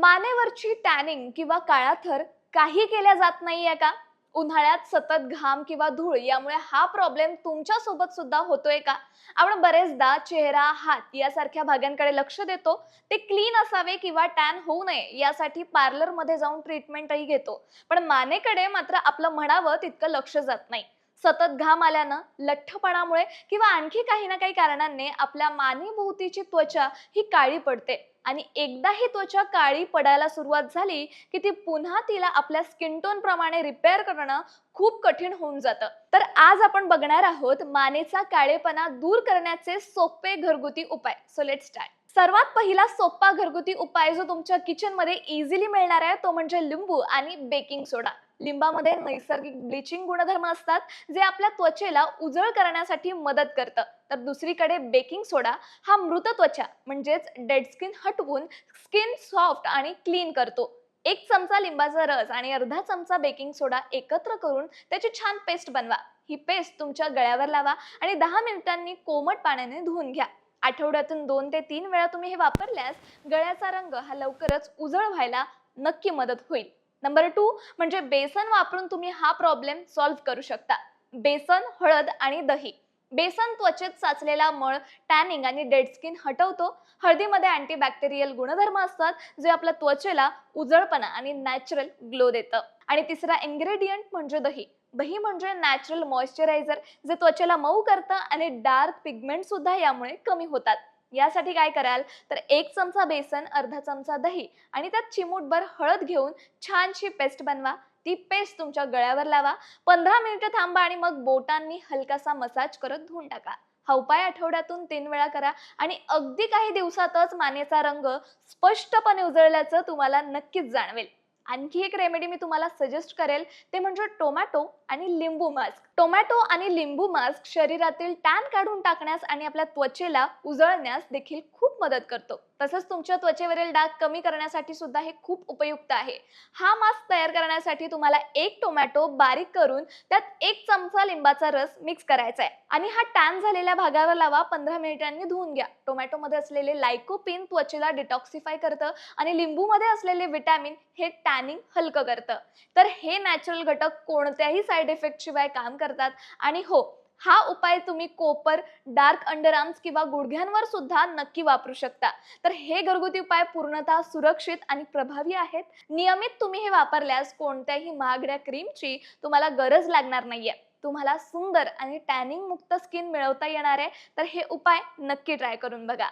मानेवरची tanning किंवा काळा थर काही केल्या जात नाहीये का? उन्हाळ्यात सतत घाम किंवा धूळ यामुळे हा प्रॉब्लेम तुमच्यासोबत सुद्धा होतोय का? आपण बरेचदा चेहरा हात यासारख्या भागांकडे लक्ष देतो. ते क्लीन असावे किंवा टॅन होऊ नये यासाठी पार्लरमध्ये जाऊन ट्रीटमेंटही घेतो. पण मानेकडे मात्र आपलं म्हणावं तितकं लक्ष जात नाही. सतत घाम आल्यानं लठ्ठपणामुळे किंवा आणखी काही ना काही कारणांनी आपल्या मानेभोवतीची त्वचा ही काळी पडते. आणि एकदा ही त्वचा काळी पडायला सुरुवात झाली की ती पुन्हा तिला आपल्या स्किन टोन प्रमाणे रिपेअर करणं खूप कठीण होऊन जातं. तर आज आपण बघणार आहोत मानेचा काळेपणा दूर करण्याचे सोपे घरगुती उपाय. सो लेट स्टार्ट सर्वात पहिला सोपा घरगुती उपाय जो तुमच्या किचनमध्ये इझिली मिळणार आहे तो म्हणजे लिंबू आणि बेकिंग सोडा लिंबामध्ये नैसर्गिक ब्लिचिंग गुणधर्म असतात जे आपल्या त्वचेला उजळ करण्यासाठी मदत करतं. तर दुसरीकडे बेकिंग सोडा हा मृत त्वचा म्हणजेच डेड स्किन हटवून स्किन सॉफ्ट आणि क्लीन करतो. एक चमचा लिंबाचा रस आणि अर्धा चमचा बेकिंग सोडा एकत्र करून त्याची छान पेस्ट बनवा. ही पेस्ट तुमच्या गळ्यावर लावा आणि दहा मिनिटांनी कोमट पाण्याने धुवून घ्या. आठवड्यातून दोन ते तीन वेळा तुम्ही हे वापरल्यास गळ्याचा रंग हा लवकरच उजळ व्हायला नक्की मदत होईल. नंबर टू म्हणजे बेसन वापरून तुम्ही हा प्रॉब्लेम सॉल्व्ह करू शकता. बेसन हळद आणि दही. बेसन त्वचेत साचलेला मळ टॅनिंग आणि डेड स्किन हटवतो. हळदीमध्ये अँटीबॅक्टेरियल गुणधर्म असतात जे आपल्या त्वचेला उजळपणा आणि नॅचरल ग्लो देतं. आणि तिसरा इन्ग्रेडियंट म्हणजे दही. दही म्हणजे नॅचरल मॉइश्चरायझर जे त्वचेला मऊ करतं आणि डार्क पिगमेंट सुद्धा यामुळे कमी होतात. यासाठी काय कराल? तर एक चमचा बेसन अर्धा चमचा दही आणि त्यात चिमूटभर हळद घेऊन छानशी पेस्ट बनवा. ती पेस्ट तुमच्या गळ्यावर लावा. पंधरा मिनिटं थांबा आणि मग बोटांनी हलकासा मसाज करत धुवून टाका. हा उपाय आठवड्यातून तीन वेळा करा आणि अगदी काही दिवसातच मानेचा रंग स्पष्टपणे उजळल्याचं तुम्हाला नक्कीच जाणवेल. आणखी एक रेमेडी मी तुम्हाला सजेस्ट करेल ते म्हणजे टोमॅटो. आणि लिंबू मास्क टोमॅटो आणि लिंबू मास्क शरीरातील टॅन काढून टाकण्यास आणि आपल्या त्वचेला उजळण्यास देखील खूप मदत करतो. तसंच तुमच्या त्वचेवरील डाग कमी करण्यासाठी सुद्धा हे खूप उपयुक्त आहे. हा मास्क तयार करण्यासाठी तुम्हाला एक टोमॅटो बारीक करून त्यात एक चमचा लिंबाचा रस मिक्स करायचा आहे आणि हा टॅन झालेल्या भागावर लावा पंधरा मिनिटांनी धुवून घ्या. टोमॅटोमध्ये असलेले लायकोपिन त्वचेला डिटॉक्सिफाय करतं आणि लिंबूमध्ये असलेले विटॅमिन हे टॅनिंग हलकं करतं. तर हे नॅचरल घटक कोणत्याही साईड इफेक्ट शिवाय काम करतात. आणि हो हा उपाय तुम्ही कोपर डार्क अंडर आर्म्स किंवा गुडघ्यांवर सुद्धा नक्की वापरू शकता. तर हे घरगुती उपाय पूर्णतः सुरक्षित आणि प्रभावी आहेत. नियमित तुम्ही हे वापरल्यास कोणत्याही महागड्या क्रीमची तुम्हाला गरज लागणार नाहीये. तुम्हाला सुंदर आणि टॅनिंग मुक्त स्किन मिळवता येणार आहे. तर हे उपाय नक्की ट्राय करून बघा.